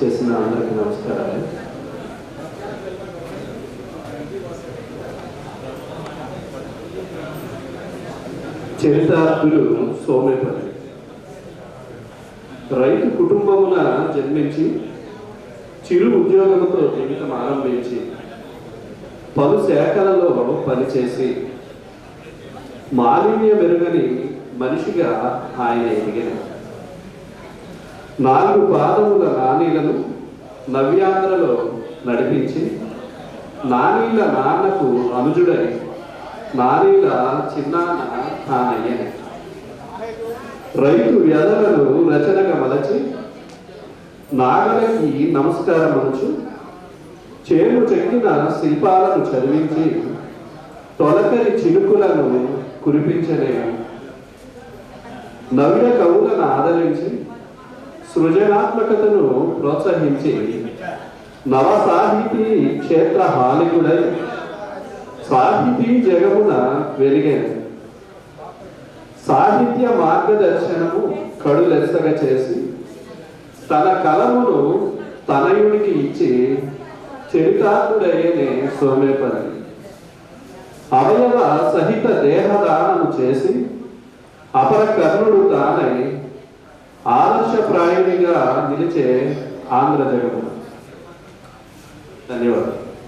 చేసిన అందరికీ నమస్కారాలు. చరితార్థులు సోమేపల్లి. రైతు కుటుంబమున జన్మించి చిరు ఉద్యోగంతో జీవితం ఆరంభించి పలు శాఖలలో పనిచేసి మాలిన్య మెరుగని మనిషిగా ఆయన ఎదిగినారు నాలుగు పాదముల నానీలను నవ్యాంధ్రలో నడిపించి నానీల నాన్నకు అనుజుడై నానీల చిన్నాన్న తానయ్య రైతు వ్యధలను రచనగా మలచి నాగలకి నమస్కారముంచు చేను చెక్కిన శిల్పాలను చదివించి తొలకరి చినుకులను కురిపించలేము నవ్య కవులను ఆదరించి సృజనాత్మకతను ప్రోత్సహించి నవ సాహితీ క్షేత్ర హాలికుడై సాహితీ జగమున వెలిగాను. సాహిత్య మార్గదర్శనము కడులెස්සగా చేసి తన కలమును తనయుడికి ఇచ్చి చరితాత్ముడయ్యనే సోమేపల్లి అవయవ సహిత దేహదానము చేసి అపర కర్ణుడు తానై ఆదర్శప్రాయునిగా నిలిచే ఆంధ్ర జగన్ ధన్యవాదాలు.